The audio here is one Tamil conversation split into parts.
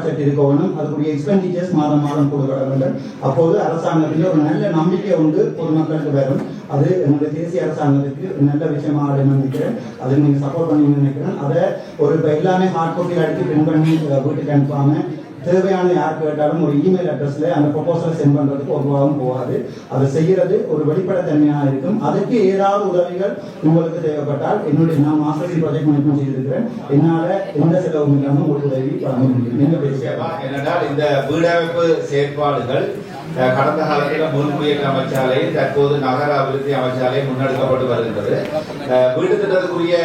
பட்ஜெட் இருக்கணும் அதுக்குரிய எக்ஸ்பெண்டிச்சர்ஸ் மாதம் மாதம் கொடுக்கப்பட வேண்டும். அப்போது அரசாங்கத்தில் ஒரு நல்ல நம்பிக்கை உண்டு பொதுமக்களுக்கு வரும். அது எங்களுடைய தேசிய அரசாங்கத்துக்கு ஒரு நல்ல விஷயமா ஆடுன்னு நினைக்கிறேன். அதை நீங்க சப்போர்ட் பண்ணி நினைக்கிறேன். அதை ஒரு இப்போ எல்லாமே ஹார்ட் காப்பியில் அடித்து பின் பண்ணி வீட்டுக்கு அனுப்பாமல் தேவையான யார் கேட்டாலும் ஒரு இமெயில் அட்ரஸ்ல அந்த ப்ரொபோசலை சென்ட் பண்றதுக்கு ஒரு ரூபாவும் போகாது. அதை செய்யறது ஒரு வெளிப்படைத்தன்மையாக இருக்கும். அதுக்கு ஏதாவது உதவிகள் உங்களுக்கு தேவைப்பட்டால் என்னுடைய நான் மாஸ்டர்ஸ் ப்ராஜெக்ட் மேனேஜ்மெண்ட் செய்திருக்கிறேன். என்னால எந்த செலவும் இல்லாமல் ஒரு உதவி வழங்க முடியும். நீங்க பேசுங்க. நிச்சயமா. இந்த வீடமைப்பு செயற்பாடுகள் கடந்த காலத்தில் முன்முயற்சி அமைச்சாலை தற்போது நகர அபிவிருத்தி அமைச்சாலை முன்னெடுக்கப்பட்டு வருகின்றது. அஹ், திட்டத்துக்குரிய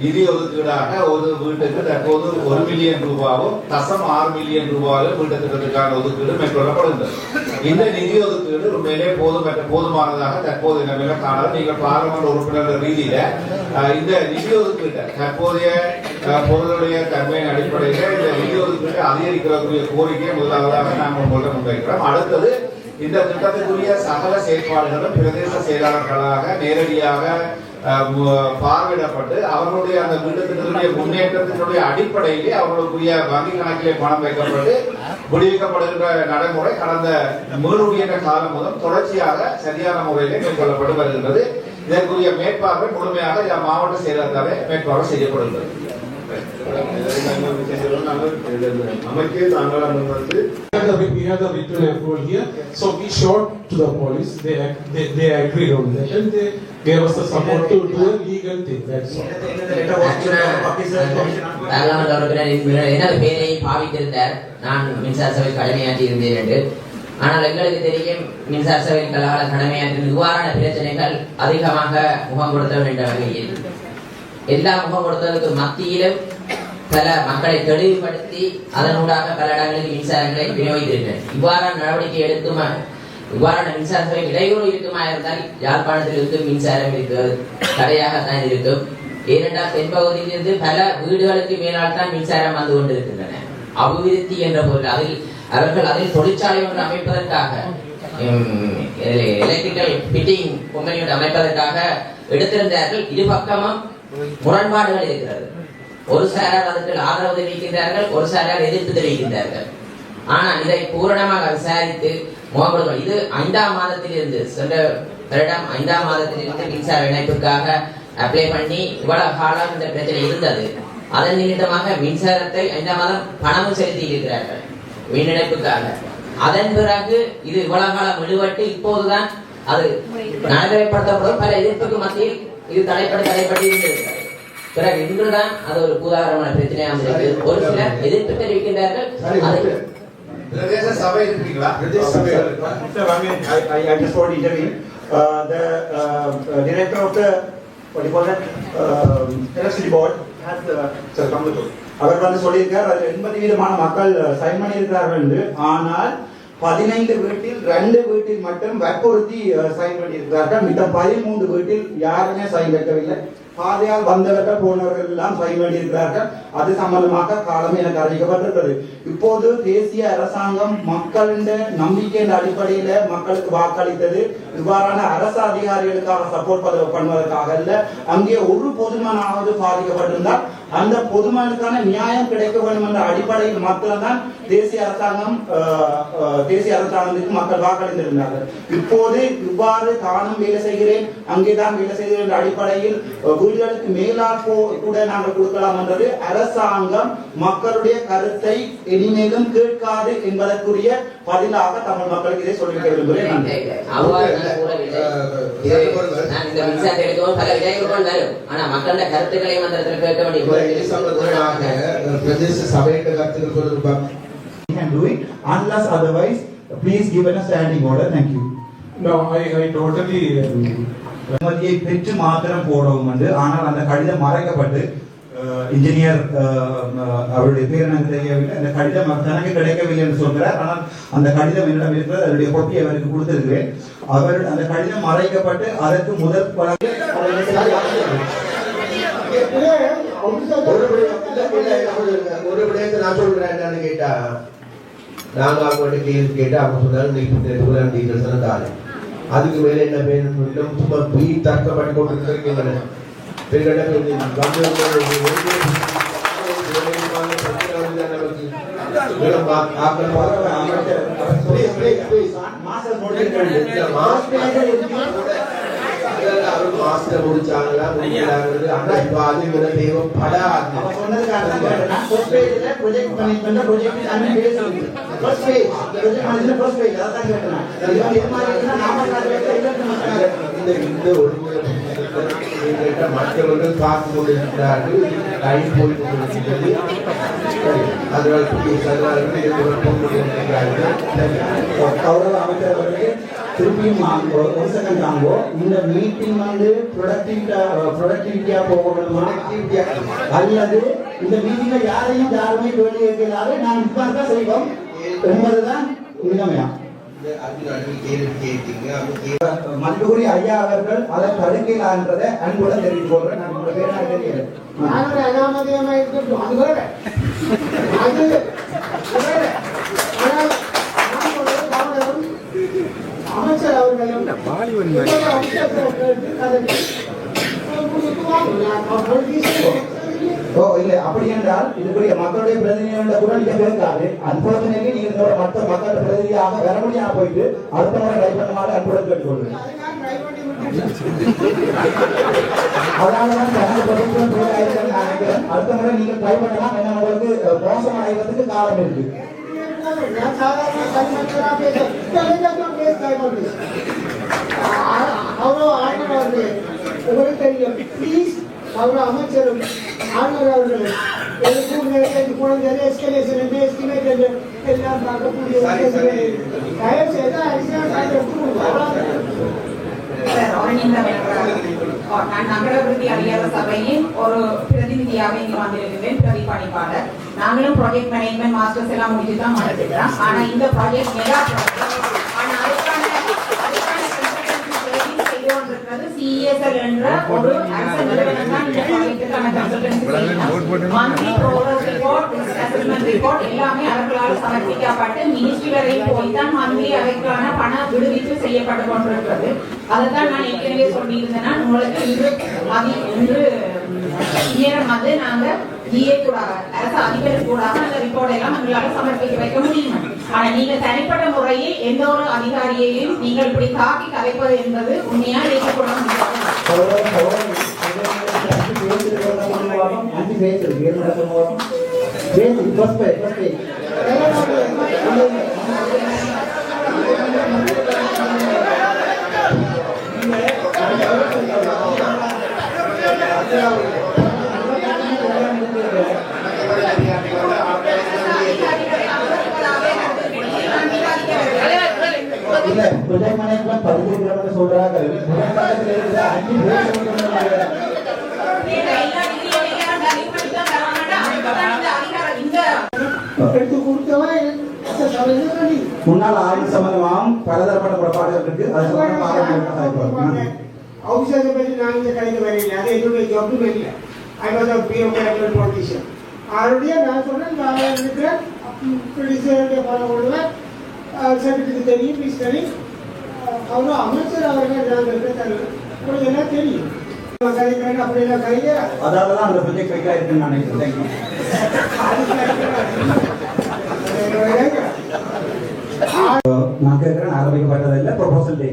நிதி ஒதுக்கீடாக ஒரு வீட்டுக்கு தற்போது ஒரு மில்லியன் ரூபாவும் தசம் ஆறு மில்லியன் ரூபாயும் வீட்டு திட்டத்துக்கான ஒதுக்கீடு மேற்கொள்ளப்படுகின்றது. இந்த நிதி ஒதுக்கீடு உண்மையிலே போதுமற்ற போதுமானதாக தற்போது நிலைமையில காணலாம் நீங்கள் பாராளுமன்ற உறுப்பினர் ரீதியில இந்த நிதி ஒதுக்கீட்டை தற்போதைய பொருளுடைய தன்மையின் அடிப்படையில் இந்த நிதி ஒதுக்கீட்டை அதிகரிக்கிறதுக்குரிய கோரிக்கையை முதலாவதாக நாங்கள் உங்கள்கிட்ட முன்வைக்கிறோம். அடுத்தது இந்த திட்டத்துக்குரிய சகல செயற்பாடுகளும் பிரதேச செயலாளர்களாக நேரடியாக பார்வையிடப்பட்டு அவர்களுடைய அந்த வீட்டு முன்னேற்றத்தினுடைய அடிப்படையிலே அவர்களுக்குரிய வங்கி கணக்கிலே பணம் வைக்கப்பட்டு விடுவிக்கப்படுகின்ற நடைமுறை கடந்த மீளுடைய காலம் முதல் தொடர்ச்சியாக சரியான முறையிலே மேற்கொள்ளப்பட்டு வருகின்றது. இதற்குரிய மேற்பார்வை முழுமையாக மாவட்ட செயலாளராலே மேற்பார்வை செய்யப்படுகிறது. அமைக்கே தாங்கள் வந்து have the, we have the written approval here, so we showed to the police, they, they, they agreed on that, and they gave us the support to do a legal thing, that's all. எனது பாவித்திருந்தார். நான் மின்சார சபை கடமையாற்றி இருந்தேன் என்று. ஆனால் எங்களுக்கு தெரியும் மின்சார சபை கலால கடமையாற்றின் இவ்வாறான பிரச்சனைகள் அதிகமாக முகம் கொடுத்த வேண்டிய வகையில் எல்லா முகம் கொடுத்ததற்கு மத்தியிலும் பல மக்களை தெளிவுபடுத்தி அதனூடாக பல இடங்களில் மின்சாரங்களை விநியோகித்திருக்கிறேன் இவ்வாறான நடவடிக்கை எடுக்குமா? இவ்வாறான மின்சாரத்துறை இடையூறு இருக்குமா இருந்தால் யாழ்ப்பாணத்தில் இருந்து மின்சாரம் இருக்கிறது. தடையாகத்தான் இருக்கும். ஏனென்றால் தென்பகுதியிலிருந்து பல வீடுகளுக்கு மேலால் தான் மின்சாரம் வந்து கொண்டிருக்கின்றன. அபிவிருத்தி என்ற பொருள் அதில் அவர்கள் அதில் தொழிற்சாலை ஒன்று அமைப்பதற்காக எலக்ட்ரிக்கல் ஃபிட்டிங் கம்பெனி ஒன்று அமைப்பதற்காக எடுத்திருந்தார்கள். இரு பக்கமும் முரண்பாடுகள் இருக்கிறது. ஒரு சாரார் அதற்கு ஆதரவு தெரிவிக்கின்றார்கள் ஒரு சாரார் எதிர்ப்பு தெரிவிக்கின்றார்கள். ஆனால் இதை பூரணமாக விசாரித்து முகப்படுத்தும் இது ஐந்தாம் மாதத்திலிருந்து சென்ற வருடம் ஐந்தாம் மாதத்திலிருந்து மின்சார இணைப்புக்காக அப்ளை பண்ணி இவ்வளவு காலம் இந்த பிரச்சனை இருந்தது. அதன் நிமித்தமாக மின்சாரத்தை ஐந்தாம் மாதம் பணமும் செலுத்தி இருக்கிறார்கள் மின் இணைப்புக்காக அதன் பிறகு இது இவ்வளவு காலம் விடுபட்டு இப்போதுதான் அது நடைமுறைப்படுத்தப்படும். பல எதிர்ப்புக்கு மத்தியில் இது தடைப்பட்டு தடைப்பட்டு இருந்திருக்கிறது. பிறகு இன்றுதான் அது ஒரு பூதாகரமான பிரச்சனையாக இருக்கு ஒரு சிலர் எதிர்ப்பு தெரிவிக்கின்றார்கள் பிரதேச சபை பிரதேச intervene. Uh, the uh, uh, what do you call that, us. அவர் வந்து சொல்லியிருக்கார் அது எண்பது வீதமான மக்கள் சைன் பண்ணியிருக்கிறார்கள் என்று. ஆனால் பதினைந்து வீட்டில் ரெண்டு வீட்டில் மட்டும் வற்புறுத்தி சைன் பண்ணியிருக்கிறார்கள். மித்த பதிமூன்று வீட்டில் யாருமே சைன் வைக்கவில்லை. பாதையால் வந்தவர்கள் போனவர்கள் எல்லாம் சைன் பண்ணியிருக்கிறார்கள் அது சம்பந்தமாக காலம் எனக்கு அறிவிக்கப்பட்டிருக்கிறது. இப்போது தேசிய அரசாங்கம் மக்களின் நம்பிக்கையின் அடிப்படையில மக்களுக்கு வாக்களித்தது. இவ்வாறான அரசு அதிகாரிகளுக்காக சப்போர்ட் பண்ணுவதற்காக அல்ல. அங்கே ஒரு பொதுமனாவது பாதிக்கப்பட்டிருந்தால் அந்த பொதுமனுக்கான நியாயம் கிடைக்க வேண்டும் என்ற அடிப்படையில் மாத்திரம்தான் தேசிய அரசாங்கம் தேசிய அரசாங்கத்துக்கு மக்கள் வாக்களித்திருந்தார்கள். இப்போது இவ்வாறு தானும் வேலை செய்கிறேன் அங்கேதான் வேலை செய்கிறேன் என்ற அடிப்படையில் வீடுகளுக்கு மேலால் போ கூட நாங்கள் கொடுக்கலாம் என்றது அரசாங்கம் மக்களுடைய கருத்தை இனிமேலும் கேட்காது என்பதற்குரிய பதிலாக தமிழ் மக்களுக்கு இதை சொல்லிக்க விரும்புகிறேன் நான் கூறவில்லை. இது நான் இந்த மின்சாரத்தை எடுக்கவும் பல விளைவுகள் வரும் ஆனா மக்களோட கருத்துக்களை மந்திரத்தில் கேட்க வேண்டிய We can do it unless otherwise please give us a standing order. Thank you. No, I, I totally, அனுமதியை பெற்று மாத்திரம் போடவும் வந்து ஆனால் அந்த கடிதம் மறைக்கப்பட்டு இன்ஜினியர் அவருடைய பேர் எனக்கு தெரியவில்லை. அந்த கடிதம் தனக்கு கிடைக்கவில்லை என்று சொல்கிறார். ஆனால் அந்த கடிதம் என்னிடம் இருக்கிறது. அதனுடைய கொப்பி அவருக்கு கொடுத்திருக்கிறேன். அவர் அந்த கடிதம் மறைக்கப்பட்டு அதற்கு முதல் ஒரு ஒரு விடயத்தை நான் சொல்றேன் என்னன்னு கேட்டா நாங்க அவங்கள்ட்ட கேள்வி கேட்டா அவங்க சொன்னாலும் நீங்க டீட்டெயில்ஸ் எல்லாம் தாரு அதுக்கு மேல என்ன வேணும் இன்னும் சும்மா போய் தர்க்கப்பட்டு கொண்டு இருக்கீங்க பெருகட்ட மாஸ்டர் முடிச்சாங்களா ஆனா இப்ப அது தேவைப்படாது இந்த மற்றவர்கள் பார்த்து கொண்டிருக்கிறார்கள் போய் கொண்டிருக்கிறது அதனால் புதிய அமைச்சர் அவர்கள் திருப்பியும் நான் ஒரு செகண்ட் தாங்கோ இந்த மீட்டிங் வந்து ப்ரொடக்டிவிட்டா ப்ரொடக்டிவிட்டியா போகணுமா? அல்லது இந்த மீட்டிங்ல யாரையும் யாருமே கேள்வி கேட்கலாது நான் இப்பதான் செய்வோம். என்பதுதான் கேள்வி மன்றுகுரி ஐயா அவர்கள் அதை தடுக்கலான்றதை அன்புடன் தெரிவித்து கொள்றேன் நான் உங்களோட பேர் நான் தெரியல அது வேற அது வேற ஆனால் நான் ஒரு கவனம் அமைச்சர் அவர்களும் இப்போது அமைச்சர் அவர்களுக்கு கதறி உங்களுக்கு வாங்க நான் அவர்களுக்கு ஓ இல்லை அப்படி என்றால் இதுக்குரிய மக்களுடைய பிரதிநிதிகளோட கூட நீங்க கேட்காது. அன்பார்ச்சுனேட்லி நீங்க இதோட மற்ற மக்களோட பிரதிநிதியாக வர முடியாம போயிட்டு அடுத்த முறை ட்ரை பண்ணுமாறு அன்புடன் கேட்டுக்கொள்றேன் அதனாலதான் நான் அடுத்த முறை நீங்க ட்ரை பண்ணலாம். ஏன்னா உங்களுக்கு மோசம் காரணம் இருக்கு. நான் சாதாரண கல்மத்தரா பேசுறேன் தெரிஞ்சவங்க பேசுறேன் அவ்வளோ ஆண்டவர் அவர்களே உங்களுக்கு தெரியும் ப்ளீஸ் அவ்வளோ அமைச்சரும் ஆண்டவர் அவர்களும் எனக்கு குழந்தை எஸ்கலேஷன் எஸ்டிமேட் எல்லாம் பார்க்கக்கூடிய சரி, சரி. தயவு செய்து அரிசியாக எடுத்து கொடுங்க. அவ்வளோ நான் நகராபிவிருத்தி அதிகார சபையின் ஒரு பிரதிநிதியாக இங்கு வந்திருக்கிறேன் பிரதி பணிப்பாளர். நாங்களும் ப்ராஜெக்ட் மேனேஜ்மெண்ட் மாஸ்டர்ஸ் எல்லாம் முடிச்சு தான் வந்துருக்கிறோம். ஆனா இந்த ப்ராஜெக்ட் மெகா ப்ராஜெக்ட் ஆனா அதுக்கான அதுக்கான consultancy service செய்து CESL என்ற ஒரு அரசு நிறுவனம் தான் இந்த progress report, risk assessment report எல்லாமே அவர்களால் சமர்ப்பிக்கப்பட்டு மினிஸ்ட்ரி வரை போய் தான் மந்த்லி அதற்கான பண விடுவிப்பு செய்யப்பட்டு கொண்டிருக்கிறது. அதைத்தான் நான் ஏற்கனவே சொல்லியிருந்தேன்னா உங்களுக்கு இன்று மதி இன்று நேரம் வந்து நாங்க ஜிஏ அரசு அதிபர் கூட அந்த ரிப்போர்ட் எல்லாம் எங்களால சமர்ப்பிக்க வைக்க முடியும் ஆனா நீங்க தனிப்பட்ட முறையில் எந்த ஒரு அதிகாரியையும் நீங்கள் இப்படி தாக்கி கலைப்பது என்பது உண்மையா ஏற்றுக்கொள்ள முடியாது சகோதரன், சகோதரி, அஞ்சு பேஜ் இருக்கிறத பண்ணுவாங்க. அஞ்சு பேஜ் இருக்கு. ஏழு மணி நேரம் பேஜ் இருக்கு. first page, first page. இல்ல ப்ரொஜெக்ட் மேனேஜ்மெண்ட் படிச்சிருக்கிறவங்க சொல்றாங்க முன்னாடி இருக்கிற அஞ்சு பேஜ் கொடுக்கணும். எடுத்து கொடுத்தவன் சபையில் ரெடி முன்னாள் ஆய்வு சம்பந்தமாகவும் பலதரப்பட்ட புறப்பாடுகள் இருக்கு. அது ஔஷத பற்றி நான் இந்த கடைக்கு வரையில அது என்னுடைய ஜப்டும் இல்லை. I was a PO politician ஆல்ரெடியாக நான் சொன்னேன் நான் அமைச்சர் அவர்கள் உங்களுக்கு என்ன தெரியும்? அப்படியெல்லாம் கையில அதாவது அந்த ப்ரொஜெக்ட் வைக்க இருக்குன்னு நான் நினைக்கிறேன். நான் கேட்கிறேன் ஆரம்பிக்கப்பட்டது இல்லை. ப்ரொபோசல் டே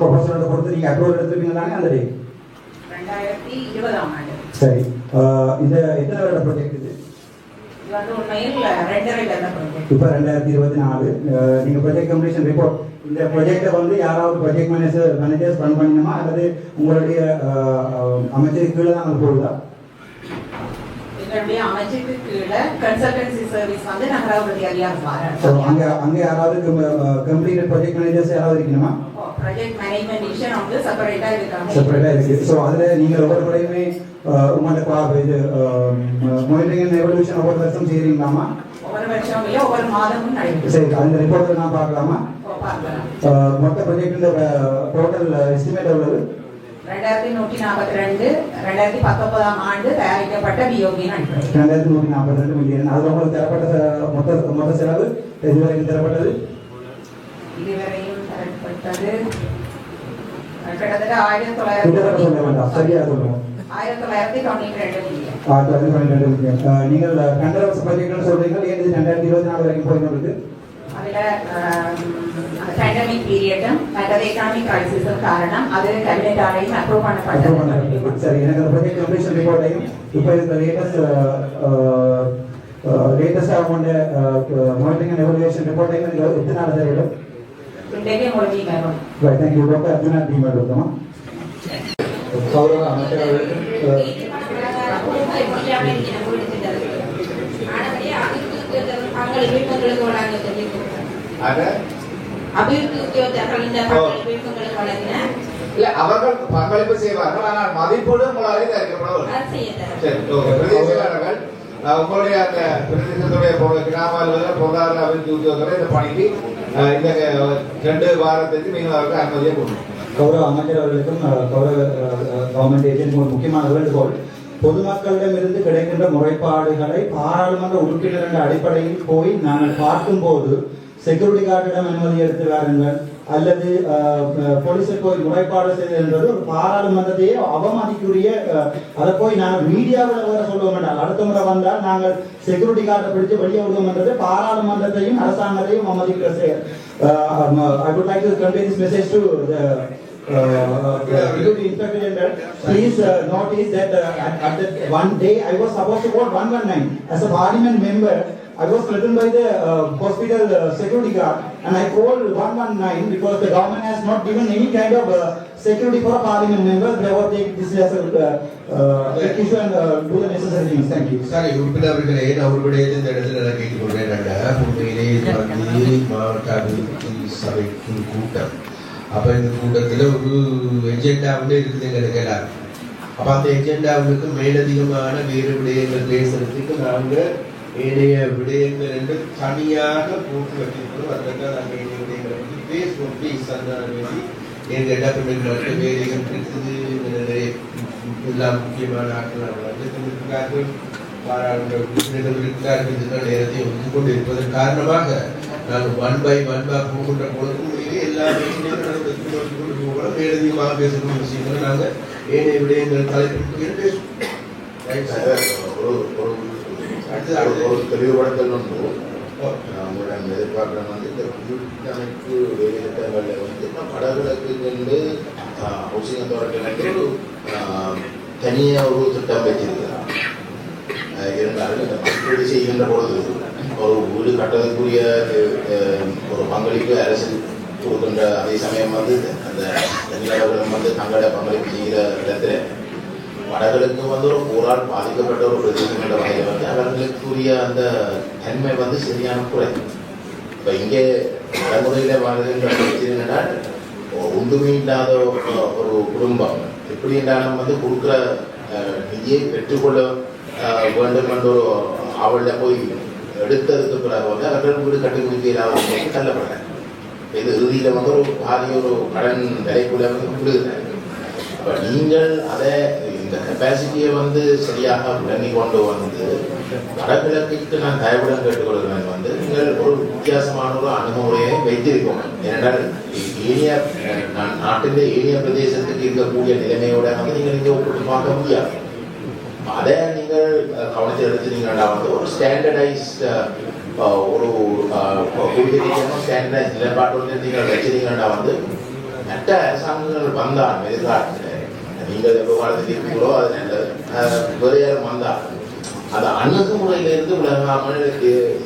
ப்ரொபோசலோட பொறுத்து நீங்க அப்ரூவல் தானே அந்த டே சரி. இந்த எத்தனை வருட ப்ரொஜெக்ட் இது? இப்போ ரெண்டாயிரத்தி இருபத்தி நாலு நீங்கள் ப்ரொஜெக்ட் கம்ப்ளீஷன் ரிப்போர்ட் இந்த ப்ரொஜெக்டை வந்து யாராவது ப்ரொஜெக்ட் மேனேஜர் மேனேஜர்ஸ் ரன் பண்ணணுமா அல்லது உங்களுடைய அஹ், அமைச்சருக்கு கீழே தான் அது போகுதா? எங்களுடைய அமைச்சுக்கு கீழே கன்சல்டன்சி சர்வீஸ் வந்து நகராபிவிருத்தி ஸோ அதிகாரம் அங்கே அங்கே யாராவது கம்ப்ளீட் ப்ரொஜெக்ட் மேனேஜர்ஸ் யாராவது இருக்கணுமா? ப்ராஜெக்ட் மேனேஜ்மெண்ட் டிவிஷன் வந்து செப்பரேட்டா இருக்காங்க. செப்பரேட்டாக இருக்கு. ஸோ அதில் நீங்கள் ஒவ்வொரு முறையுமே உங்களோட இது மானிட்டரிங் அண்ட் எவல்யூஷன் ஒவ்வொரு வருஷம் செய்கிறீங்களாமா ஒவ்வொரு வருஷம் இல்ல ஒவ்வொரு மாதமும் நடைபெறும். சரி அந்த ரிப்போர்ட்டை நான் பார்க்கலாமா? மொத்த ப்ரொஜெக்டில் டோட்டல் எஸ்டிமேட் எவ்வளவு? ரெண்டாயிரத்தி நூற்றி நாற்பத்தி ரெண்டு ரெண்டாயிரத்தி பத்தொன்பதாம் ஆண்டு தயாரிக்கப்பட்ட பிஓபியின் அடிப்படை ரெண்டாயிரத்தி நூற்றி நாற்பத்தி ரெண்டு மில்லியன் அதில் உங்களுக்கு தரப்பட்ட மொத்த மொத்த செலவு இதுவரைக்கும் தரப்பட்டது இதுவரையும் தரப்பட்டது கிட்டத்தட்ட ஆயிரத்தி தொள்ளாயிரத்தி சரியா சொல்லுவோம் ஆயிரத்தி தொள்ளாயிரத்தி தொண்ணூற்றி ரெண்டு மில்லியன் ஆயிரத்தி தொள்ளாயிரத்தி பன்னிரெண்டு மில்லியன் அஹ், நீங்கள் கண்டரவச சொல்றீங்க ஏன் இது ரெண்டாயிரத்தி இருபத்தி நாலு வரைக்கும் அதில் பேண்டமிக் பீரியடும் மற்றது எக்கனாமிக் கிரைசிஸும் காரணம் அது கேபினெட்டாலையும் அப்ரூவ் பண்ணப்பட்டது சரி எனக்கு அந்த ப்ராஜெக்ட் கம்ப்ளீஷன் ரிப்போர்ட்டையும் இப்போ இருக்கிற லேட்டஸ்ட் லேட்டஸ்ட் அவங்க மானிட்டரிங் அண்ட் எவல்யூஷன் ரிப்போர்ட்டையும் நீங்கள் எத்தனை ஆக அபிவிருத்தி உத்தியோகத்தர்கள் இந்த பங்களிப்பு உங்களுக்கு வழங்கின இல்ல அவர்கள் பங்களிப்பு செய்வார்கள் ஆனால் மதிப்பீடு உங்களாலே தயாரிக்கப்பட வேண்டும் அது செய்ய தரேன். சரி ஓகே. பிரதேச செயலாளர்கள் அஹ், உங்களுடைய அந்த பிரதேசத்துடைய கிராம அலுவலர் பொருளாதார அபிவிருத்தி உத்தியோகத்தர் இந்த பணிக்கு இந்த ரெண்டு வாரத்துக்கு நீங்கள் அவருக்கு அனுமதியை கொடுக்கணும். கௌரவ அமைச்சர் அவர்களுக்கும் கௌரவ கவர்மெண்ட் ஏஜென்ட் ஒரு முக்கியமான வேண்டுகோள் பொதுமக்களிடமிருந்து கிடைக்கின்ற முறைப்பாடுகளை பாராளுமன்ற உறுப்பினர் என்ற அடிப்படையில் போய் நாங்கள் பார்க்கும்போது செக்யூரிட்டி கார்டிடம் அனுமதி எடுத்து வாருங்கள் அல்லது அஹ், போலீஸில் போய் முறைப்பாடு செய்தது என்பது ஒரு பாராளுமன்றத்தையே அவமதிக்குரிய அஹ், அதை போய் நாங்கள் மீடியாவில் வேற சொல்லுவோம் வேண்டாம் அடுத்த முறை வந்தால் நாங்கள் செக்யூரிட்டி கார்டை பிடிச்சு வெளியே விடுவோம்ன்றது பாராளுமன்றத்தையும் அரசாங்கத்தையும் அவமதிக்கிற செயல். I would like to convey this message to the uh, the Deputy Inspector General, please uh, notice that uh, at, at that one day I was supposed to vote 119 as a parliament member. I was threatened by the uh, hospital uh, security guard and I called 119 because the government has not given any kind of uh, security for parliament member. Therefore, take this as a uh, uh, issue and uh, do the necessary things. Thank you. சரி உறுப்பினர் அவர்களே நான் உங்களுடைய இந்த இடத்துல நான் கேட்டுக்கொள்றேன் உண்மையிலே வந்து மாவட்ட அபிவிருத்தி சபைக்கு கூட்டம் அப்ப இந்த கூட்டத்துல ஒரு எஜெண்டா வந்து இருக்குது எங்களுக்கு எல்லாரும் அப்ப அந்த எஜெண்டாவுக்கு மேலதிகமான வேறு விடயங்கள் பேசுறதுக்கு நாங்க ஏனைய விடயங்கள் என்று தனியாக போட்டு வச்சிருக்கிறோம் அதற்காக நாங்கள் ஏனைய விடயங்களை பற்றி பேசுவோம். ப்ளீஸ் அந்த வேண்டி. எங்கள் எல்லா பெண்களுக்கு வேலைகள் இருக்குது எல்லா முக்கியமான ஆட்கள் அவங்க வந்து இருக்கிறார்கள் பாராளுமன்ற உறுப்பினர்கள் இருக்கிறார்கள். இதுக்கான நேரத்தை ஒதுக்கிக் கொண்டு இருப்பதன் காரணமாக நாங்கள் ஒன் பை ஒன் பா போகின்ற பொழுதும் உண்மையிலே எல்லா விஷயங்களும் மேலதிகமாக பேசக்கூடிய விஷயங்களை நாங்கள் ஏனைய விடயங்கள் தலைப்பில் பேசுவோம். ஒரு தெளிவுபடுத்தல் ஒன்று உங்களிடம் எதிர்பார்க்கிறோம் வந்து இந்த கூட்டமைப்பு வேலைத்திட்டங்களில் வந்து நம்ம வடகிழக்கு வந்து ஹவுசிங் அத்தாரிட்டி ஒரு தனியாக ஒரு திட்டம் வச்சிருக்கிறார் அஹ் இருந்தாலும் இந்த மதிப்பீடு செய்கின்ற பொழுது ஒரு வீடு கட்டுறதுக்குரிய அஹ், ஒரு பங்களிப்பு அரசு கொடுக்கின்ற அதே சமயம் வந்து அந்த தனியாளர்களும் வந்து தங்களோட பங்களிப்பு செய்கிற இடத்துல வடகிழக்கு வந்து ஒரு போரால் பாதிக்கப்பட்ட ஒரு பிரதேசம் என்ற வகையில் வந்து அவர்களுக்குரிய அந்த தன்மை வந்து சரியான குறை. இப்போ இங்கே நடைமுறையில் வாழ்கின்ற பிரச்சனை ஒன்றுமே இல்லாத ஒரு- குடும்பம். எப்படி என்றாலும் வந்து கொடுக்குற நிதியை பெற்றுக்கொள்ள வேண்டும் என்ற ஒரு அவளை போய் எடுத்ததுக்கு பிறகு வந்து அவர்கள் வீடு கட்டி முடிக்க இல்லாத தள்ளப்படுறாங்க இது இறுதியில் வந்து ஒரு பாதி ஒரு கடன் விலைக்குள்ள வந்து விடுகிறாங்க அப்ப நீங்கள் அதை இந்த கெப்பாசிட்டியை வந்து சரியாக விளங்கி கொண்டு வந்து வடகிழக்கிற்கு நான் தயவுடன் கேட்டுக்கொள்கிறேன். வந்து நீங்கள் ஒரு வித்தியாசமான ஒரு அணுகுமுறையை வைத்திருக்கோம். ஏனென்றால் ஏனிய நாட்டிலே ஏனிய பிரதேசத்துக்கு இருக்கக்கூடிய நிலைமையோட வந்து நீங்கள் இங்கே ஒப்பிட்டு பார்க்க முடியாது. அதை நீங்கள் கவனத்தில் எடுத்துனீங்கன்னா வந்து ஒரு ஸ்டாண்டர்டைஸ்ட் ஒரு குடியிருக்கணும் ஸ்டாண்டர்டைஸ் நிலைப்பாட்டோடு நீங்கள் வச்சிருந்தீங்கன்னா வந்து மற்ற அரசாங்கங்கள் வந்தால் எதிர்காலத்தில் நீங்கள் எவ்வளவு இருப்பீங்களோ அது நல்லது அஹ், வேறு வந்தால் அந்த அணுகுமுறையிலிருந்து விலகாமல்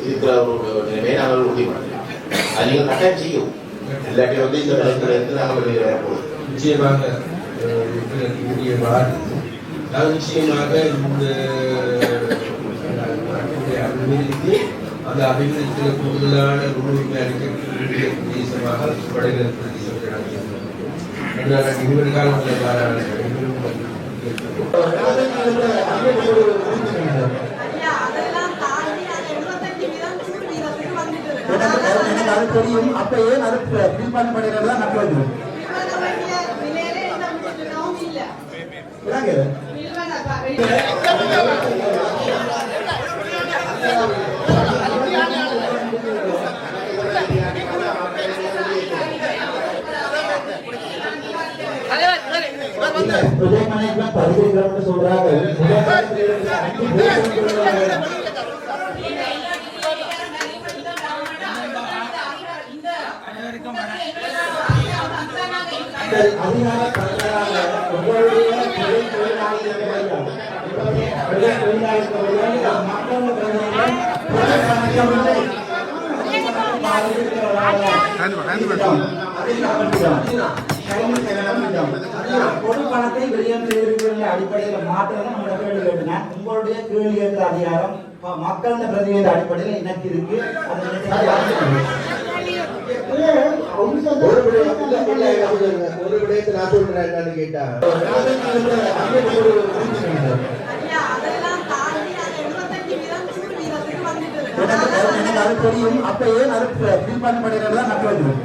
இருக்கிற ஒரு நிலைமையை நாங்கள் உறுதி பண்ணலாம். அது நீங்கள் கட்டாயம் செய்யும். இல்லாட்டி வந்து இந்த நிலத்திலிருந்து நாங்கள் வெளியே வரப்போகுது நிச்சயமாக கூடிய வார்டு அது நிச்சயமாக இந்த அபிவிருத்தி அந்த அபிவிருத்தியில் கூடுதலான முன்னுரிமை அளிக்கக்கூடிய பிரதேசமாக வடகிழக்கு பிரதேசம் நாங்கள் இருக்கிறோம். அதனால இனிவரும் பாராளுமன்ற தெரியும். அப்ப ஏன் பில் பண்ண பண்ணிடுறதா நம்புவது ப்ரொஜெக்ட் உதயமனைக்கு பரிந்துரை சொல்றாங்க அஞ்சு அதிகார மக்கள் பொது பணத்தை வெளியம் செய்திருக்கிற அடிப்படையில் மாற்றம் நம்மளோட கேள்வி கேட்டுனேன் உங்களுடைய கேள்வி கேட்கிற அதிகாரம் மக்களின் பிரதிநிதி அடிப்படையில் எனக்கு இருக்கு. ஒரு விடயத்தை நான் சொல்றேன் என்னன்னு கேட்டா. எனக்கு அது தெரியும் அப்ப ஏன் அது பில் பண்ணப்படுகிறதா நான் கேட்கிறேன்